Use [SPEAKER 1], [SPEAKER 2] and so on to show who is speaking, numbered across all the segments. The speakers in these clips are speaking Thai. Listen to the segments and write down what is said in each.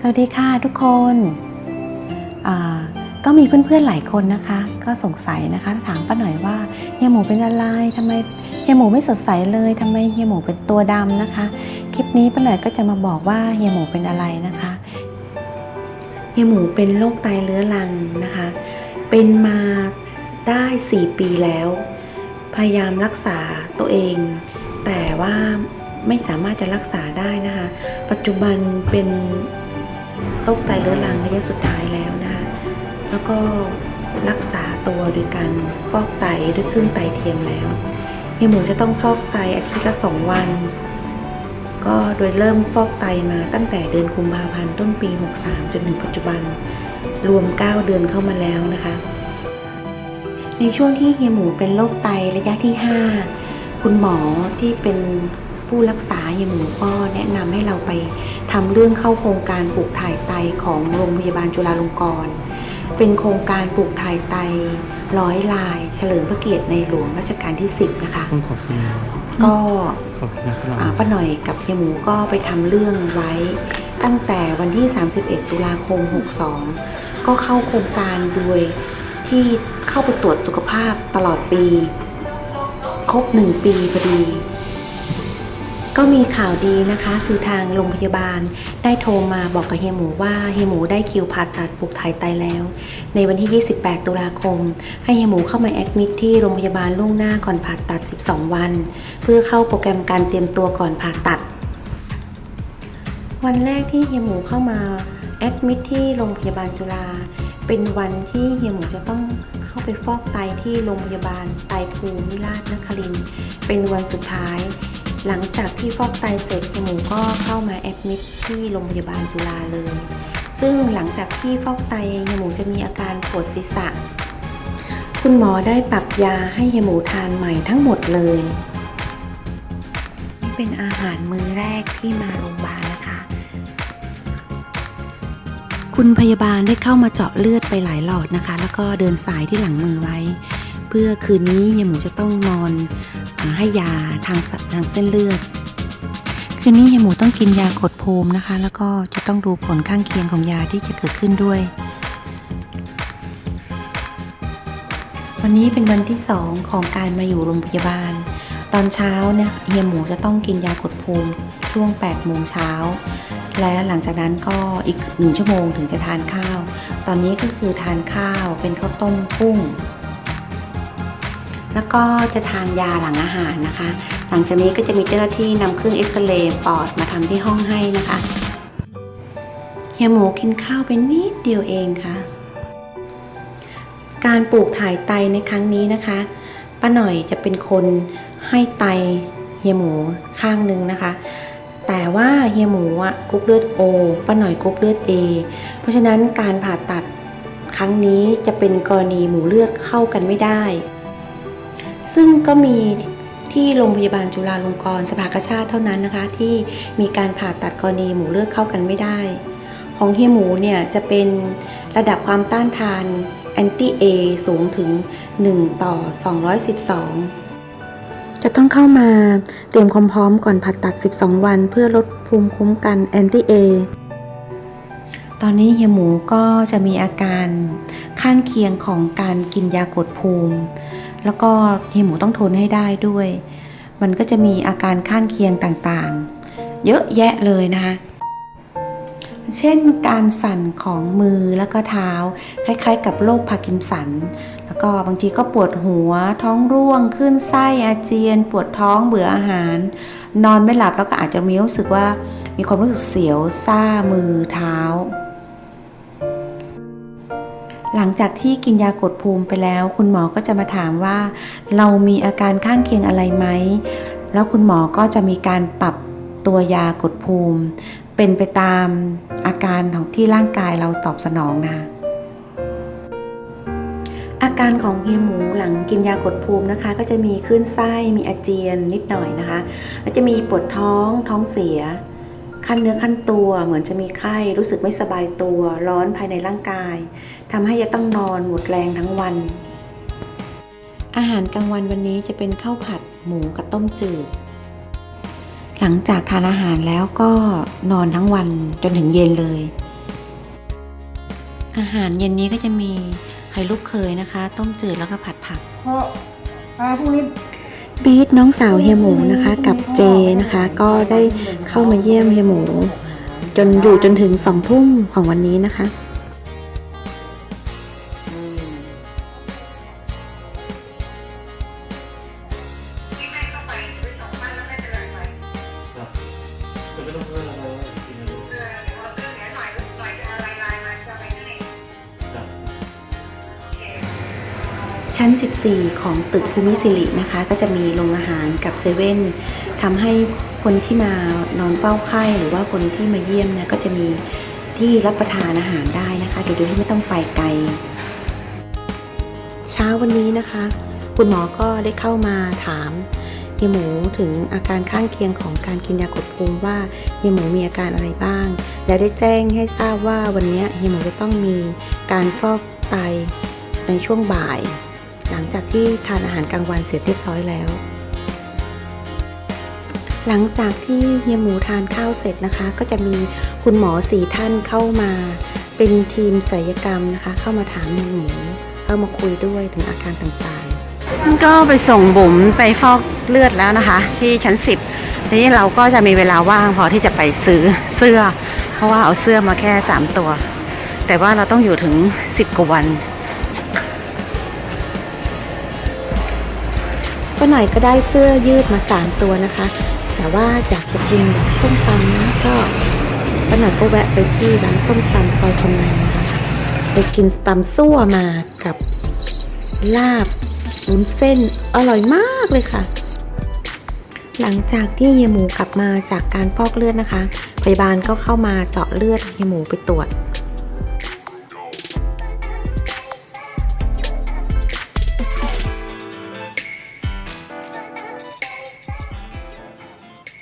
[SPEAKER 1] สวัสดีค่ะทุกคนก็มีเพื่อนๆหลายคนนะคะ ก็สงสัยนะคะ ถามป้าหน่อยว่าเฮียหมูเป็นอะไรทำไมเฮียหมูไม่สดใสเลยทำไมเฮียหมูเป็นตัวดำนะคะ คลิปนี้ป้าหน่อยก็จะมาบอกว่าเฮียหมูเป็นอะไรนะคะเฮียหมูเป็นโรคไตเรื้อรังนะคะ เป็นมาได้ 4 ปีแล้ว พยายามรักษาตัวเอง แต่ว่าไม่สามารถจะรักษาได้นะคะ ปัจจุบันเป็น โรคไตเรื้อรังระยะสุดท้ายแล้วนะคะแล้วก็รักษาตัวโดยการฟอกไตด้วยเครื่องไตเทียมแล้วเฮียหมูจะต้องฟอกไตอาทิตย์ละสองวัน ก็โดยเริ่มฟอกไตมาตั้งแต่เดือนกุมภาพันธ์ต้นปี 63 จนถึงปัจจุบัน รวม 9 เดือนเข้ามาแล้วนะคะ ในช่วงที่เฮียหมูเป็นโรคไตระยะที่ 5 คุณหมอที่เป็นผู้รักษาเฮียหมูก็แนะนำให้เราไป ทำเรื่องเข้าโครงการปลูกถ่ายไตของโรงพยาบาลจุฬาลงกรณ์ เป็นโครงการปลูกถ่ายไตร้อยลาย เฉลิมพระเกียรติในหลวงรัชกาลที่ 10 นะคะ
[SPEAKER 2] ต้องขอบคุณนะ
[SPEAKER 1] ก็
[SPEAKER 2] ขอบคุณนะครับ
[SPEAKER 1] อ่าป้าหน่อยกับเฮียหมูก็ไปทำเรื่องไว้ ตั้งแต่วันที่ 31 ตุลาคม 62 ก็เข้าโครงการโดยที่เข้าไปตรวจสุขภาพตลอดปี ครบหนึ่งปีพอดี ก็มีข่าวดีนะคะ คือทางโรงพยาบาลได้โทรมาบอกกับเฮียหมูว่าเฮียหมูได้คิวผ่าตัดปลูกถ่ายไตแล้ว ในวันที่ 28 ตุลาคม ให้เฮียหมูเข้ามาแอดมิทที่โรงพยาบาลล่วงหน้าก่อนผ่าตัด 12 วัน เพื่อเข้าโปรแกรมการเตรียมตัวก่อนผ่าตัด วันแรกที่เฮียหมูเข้ามาแอดมิทที่โรงพยาบาลจุฬาเป็นวันที่เฮียหมูจะต้องเข้าไปฟอกไตที่โรงพยาบาลไตภูมิราชนครินเป็นวันสุดท้าย หลังจากที่ฟอกไตเสร็จเฮียหมูก็เข้ามาแอดมิทที่โรงพยาบาลจุฬาเลย ซึ่งหลังจากที่ฟอกไตเฮียหมูจะมีอาการปวดศีรษะ คุณหมอได้ปรับยาให้เฮียหมูทานใหม่ทั้งหมดเลย นี่เป็นอาหารมื้อแรกที่มาโรงพยาบาลนะคะ คุณพยาบาลได้เข้ามาเจาะเลือดไปหลายหลอดนะคะ แล้วก็เดินสายที่หลังมือไว้ เพื่อคืนนี้เฮียหมูจะต้องนอนาให้ยาทางสทางเส้นเลือด คืนนี้เฮียหมูต้องกินยากดภูมินะคะ แล้วก็จะต้องดูผลข้างเคียงของยาที่จะเกิดขึ้นด้วย วันนี้เป็นวันที่สองของการมาอยู่โรงพยาบาล ตอนเช้าเนี่ยเฮียหมูจะต้องกินยากดภูมิช่วง8โมงเช้าและหลังจากนั้นก็อีกหนึ่งชั่วโมงถึงจะทานข้าว ตอนนี้ก็คือทานข้าวเป็นข้าวต้มกุ้ง แล้วก็จะทานยาหลังอาหารนะคะ หลังจากนี้ก็จะมีเจ้าหน้าที่นำเครื่องเอ็กซเรย์ปอดมาทำที่ห้องให้นะคะเฮียหมูกินข้าวไปนิดเดียวเองค่ะ การปลูกถ่ายไตในครั้งนี้นะคะป้าหน่อยจะเป็นคนให้ไตเฮียหมูข้างหนึ่งนะคะ แต่ว่าเฮียหมูอะกรุ๊ปเลือด O ป้าหน่อยกรุ๊ปเลือด A เพราะฉะนั้นการผ่าตัดครั้งนี้จะเป็นกรณีหมูเลือดเข้ากันไม่ได้ ซึ่งก็มีที่โรงพยาบาลจุฬาลงกรณ์สภากาชาติเท่านั้นนะคะ ที่มีการผ่าตัดกรณีหมูเลือดเข้ากันไม่ได้ ของเฮียหมูเนี่ยจะเป็นระดับความต้านทานแอนตี้ A สูงถึง 1 ต่อ 212 จะต้องเข้ามาเตรียมความพร้อมก่อนผ่าตัด 12 วัน เพื่อลดภูมิคุ้มกันแอนตี้ A ตอนนี้เฮียหมูก็จะมีอาการข้างเคียงของการกินยากดภูมิ แล้วก็เฮียหมูต้องทนให้ได้ด้วย มันก็จะมีอาการข้างเคียงต่างๆ เยอะแยะเลยนะคะ เช่นการสั่นของมือแล้วก็เท้า คล้ายๆ กับโรคพาร์กินสัน แล้วก็บางทีก็ปวดหัว ท้องร่วง ขึ้นไส้อาเจียน ปวดท้องเบื่ออาหาร นอนไม่หลับแล้วก็อาจจะมีรู้สึกว่ามีความรู้สึกเสียวซ่ามือเท้า หลังจากที่กินยากดภูมิไปแล้ว คุณหมอก็จะมาถามว่า เรามีอาการข้างเคียงอะไรไหม แล้วคุณหมอก็จะมีการปรับตัวยากดภูมิ เป็นไปตามอาการของที่ร่างกายเราตอบสนองนะคะอาการของเฮียหมูหลังกินยากดภูมินะคะ ก็จะมีคลื่นไส้มีอาเจียนนิดหน่อยนะคะ แล้วจะมีปวดท้องท้องเสีย ขั้นเนื้อขั้นตัวเหมือนจะมีไข้รู้สึกไม่สบายตัว ร้อนภายในร่างกาย ทำให้จะต้องนอนหมดแรงทั้งวัน อาหารกลางวันวันนี้จะเป็นข้าวผัดหมูกับต้มจืด หลังจากทานอาหารแล้วก็นอนทั้งวันจนถึงเย็นเลย อาหารเย็นนี้ก็จะมีไข่ลูกเคยนะคะ ต้มจืดแล้วก็ผัดผัก
[SPEAKER 3] เพราะอ่าพรุ่งนี้
[SPEAKER 1] บีทน้องสาวเฮียหมูนะคะกับเจนะคะ ก็ได้เข้ามาเยี่ยมเฮียหมู จนอยู่จนถึงสองทุ่มของวันนี้นะคะ ชั้น 14 ของตึกภูมิสิรินะคะ ก็จะมีโรงอาหารกับเซเว่นทำให้คนที่มานอนเฝ้าไข้หรือว่าคนที่มาเยี่ยมเนี่ยก็จะมีที่รับประทานอาหารได้นะคะโดยที่ไม่ต้องไปไกล เช้าวันนี้นะคะ คุณหมอก็ได้เข้ามาถามเฮียหมูถึงอาการข้างเคียงของการกินยากดภูมิว่าเฮียหมูมีอาการอะไรบ้าง และได้แจ้งให้ทราบว่าวันนี้เฮียหมูจะต้องมีการฟอกไตในช่วงบ่าย หลังจากที่ทานอาหารกลางวันเสร็จเรียบร้อยแล้ว หลังจากที่เฮียหมูทานข้าวเสร็จนะคะ ก็จะมีคุณหมอสี่ท่านเข้ามาเป็นทีมศัลยกรรมนะคะ เข้ามาถามเฮียหมูเข้ามาคุยด้วยถึงอาการต่างๆ ก็ไปส่งบุ๋มไปฟอกเลือดแล้วนะคะ ที่ชั้น10ทีนี้เราก็จะมีเวลาว่างพอที่จะไปซื้อเสื้อ เพราะว่าเอาเสื้อมาแค่ 3 ตัว แต่ว่าเราต้องอยู่ถึง 10กว่าวัน หน่อยก็ได้เสื้อยืดมา3ตัวนะคะ แต่ว่าอยากจะกินแบบส้มตำนะก็ป้าหน่อยก็แวะไปที่ร้านส้มตำซอยคนในนะคะไปกินตำซั่วมากับลาบวุ้นเส้นอร่อยมากเลยค่ะ หลังจากที่เฮียหมูกลับมาจากการฟอกเลือดนะคะพยาบาลก็เข้ามาเจาะเลือดเฮียหมูไปตรวจ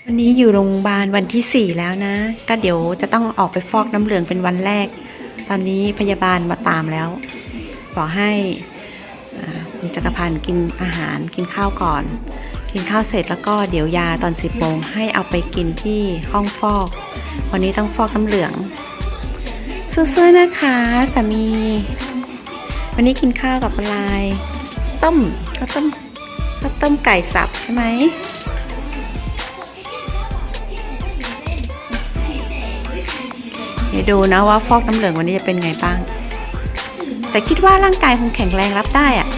[SPEAKER 1] วันนี้อยู่โรงพยาบาลวันที่ 4 แล้วนะ ก็เดี๋ยวจะต้องออกไปฟอกน้ำเหลืองเป็นวันแรก ตอนนี้พยาบาลมาตามแล้วบอกให้คุณจักรพันธ์กินอาหารกินข้าวก่อน กินข้าวเสร็จแล้วก็เดี๋ยวยาตอน10โมงให้เอาไปกินที่ห้องฟอก วันนี้ต้องฟอกน้ำเหลืองสู้ๆนะคะสามี วันนี้กินข้าวกับอะไร ต้มข้าวต้มข้าวต้มไก่สับใช่ไหม ดี๋ยวดูนะว่าฟอกน้ำเหลืองวันนี้จะเป็นไงบ้าง แต่คิดว่าร่างกายคงแข็งแรงรับได้อะ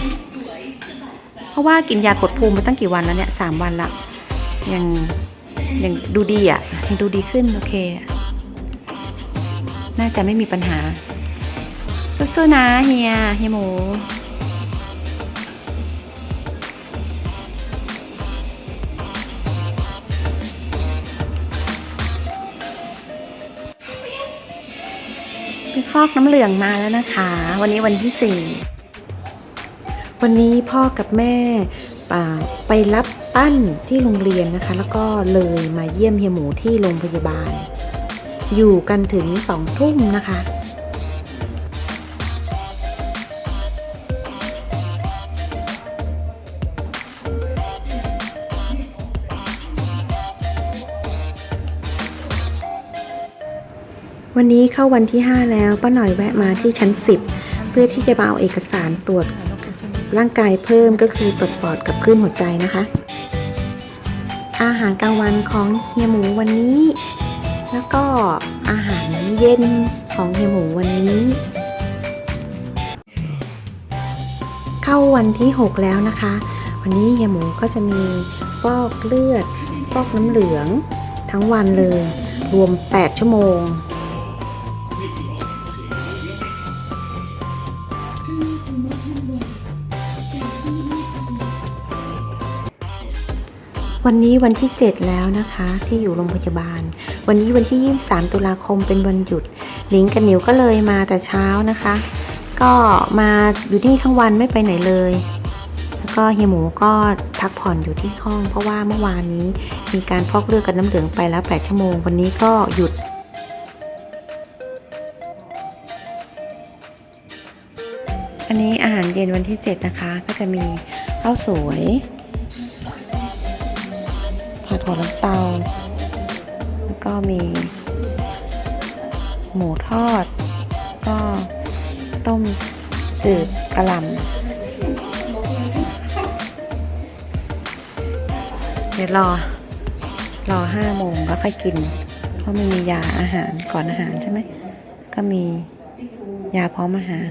[SPEAKER 1] เพราะว่ากินยากดภูมิมาตั้งกี่วันแล้วเนี่ยสามวันละยังยังดูดีอะยังดูดีขึ้นโอเค น่าจะไม่มีปัญหาสู้ๆนะเฮียเฮียหมู ฟอกน้ำเหลืองมาแล้วนะคะ วันนี้วันที่สี่วันนี้พ่อกับแม่ไปรับปั้นที่โรงเรียนนะคะ แล้วก็เลยมาเยี่ยมเฮียหมูที่โรงพยาบาล อยู่กันถึงสองทุ่มนะคะ วันนี้เข้าวันที่ 5 แล้วป้าหน่อยแวะมาที่ชั้น 10 เพื่อที่จะมาเอาเอกสารตรวจร่างกายเพิ่มก็คือตรวจปอดกับคลื่นหัวใจนะคะ อาหารกลางวันของเฮียหมูวันนี้ แล้วก็อาหารเย็นของเฮียหมูวันนี้ เข้าวันที่ 6 แล้วนะคะ วันนี้เฮียหมูก็จะมีฟอกเลือดฟอกน้ำเหลืองทั้งวันเลย รวม 8 ชั่วโมง วันนี้วันที่ 7 แล้วนะคะ ที่อยู่โรงพยาบาล วันนี้วันที่ 23 ตุลาคมเป็นวันหยุดลิงกับหนิวก็เลยมาแต่เช้านะคะ ก็มาอยู่ที่ทั้งวันไม่ไปไหนเลย แล้วก็เฮียหมูก็พักผ่อนอยู่ที่ห้อง เพราะว่าเมื่อวานนี้มีการฟอกเลือดกับน้ำเหลืองไปแล้ว 8 ชั่วโมง วันนี้ก็หยุดอันนี้อาหารเย็นวันที่ 7 นะคะ ก็จะมีข้าวสวย ผัดหัวลังเตา แล้วก็มี หมูทอด ก็ต้มจืดกระหล่ำเดี๋ยวรอ รอห้าโมงแล้วค่อยกิน เพราะมันมียาอาหารก่อนอาหารใช่ไหม ก็มียาพร้อมอาหาร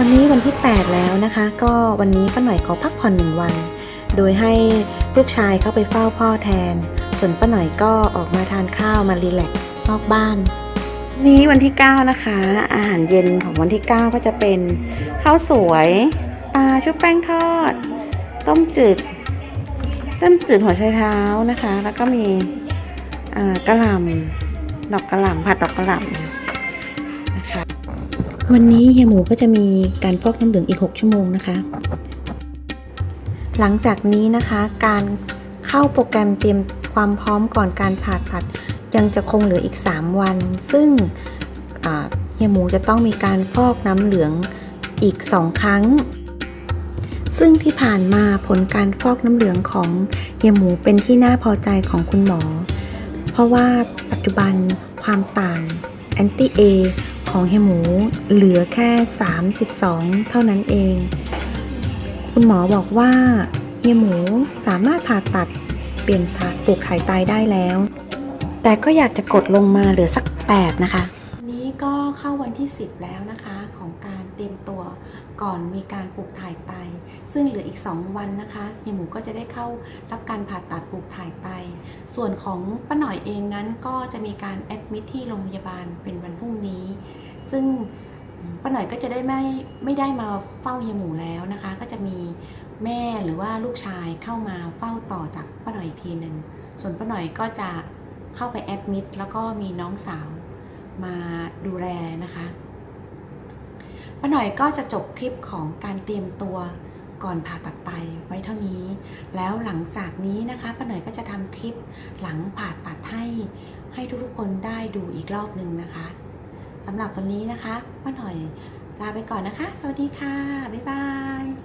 [SPEAKER 1] วันนี้วันที่ 8 แล้วนะคะ ก็วันนี้ป้าหน่อยขอพักผ่อนหนึ่งวัน โดยให้ลูกชายเข้าไปเฝ้าพ่อแทน ส่วนป้าหน่อยก็ออกมาทานข้าวมารีแลกซ์นอกบ้าน นี้วันที่ 9 นะคะ อาหารเย็นของวันที่ 9 ก็จะเป็นข้าวสวยปลาชุบแป้งทอด ต้มจืด ต้มจืดหัวไชเท้านะคะ แล้วก็มีกระหล่ำดอกกระหล่ำผัดดอกกระหล่ำนะคะ วันนี้เฮียหมูก็จะมีการฟอกน้ำเหลืองอีก 6 ชั่วโมงนะคะ หลังจากนี้นะคะการเข้าโปรแกรมเตรียมความพร้อมก่อนการผ่าตัดยังจะคงเหลืออีก 3 วัน ซึ่งเฮียหมูจะต้องมีการฟอกน้ำเหลืองอีก 2 ครั้ง ซึ่งที่ผ่านมาผลการฟอกน้ำเหลืองของเฮียหมูเป็นที่น่าพอใจของคุณหมอ เพราะว่าปัจจุบันความต่างแอนตี้เอ ของเฮหมูเหลือแค่ 32 เท่านั้นเอง คุณหมอบอกว่าเฮหมูสามารถผ่าตัดเปลี่ยนผ่าปลูกถ่ายไตได้แล้ว แต่ก็อยากจะกดลงมาเหลือสัก 8 นะคะ เข้าวันที่ 10 แล้วนะคะ ของการเตรียมตัวก่อนมีการปลูกถ่ายไต ซึ่งเหลืออีก 2 วันนะคะเฮียหมูก็จะได้เข้ารับการผ่าตัดปลูกถ่ายไต ส่วนของป้าหน่อยเองนั้นก็จะมีการแอดมิทที่โรงพยาบาลเป็นวันพรุ่งนี้ ซึ่งป้าหน่อยก็จะได้ไม่ไม่ได้มาเฝ้าเฮียหมูแล้วนะคะ ก็จะมีแม่หรือว่าลูกชายเข้ามาเฝ้าต่อจากป้าหน่อยอีกทีหนึ่งส่วนป้าหน่อยก็จะเข้าไปแอดมิดแล้วก็มีน้องสาว มาดูแลนะคะป้าหน่อยก็จะจบคลิปของการเตรียมตัวก่อนผ่าตัดไตไว้เท่านี้ แล้วหลังจากนี้นะคะป้าหน่อยก็จะทำคลิปหลังผ่าตัดให้ให้ทุกๆคนได้ดูอีกรอบหนึ่งนะคะสำหรับวันนี้นะคะป้าหน่อยลาไปก่อนนะคะ สวัสดีค่ะ บ๊ายบาย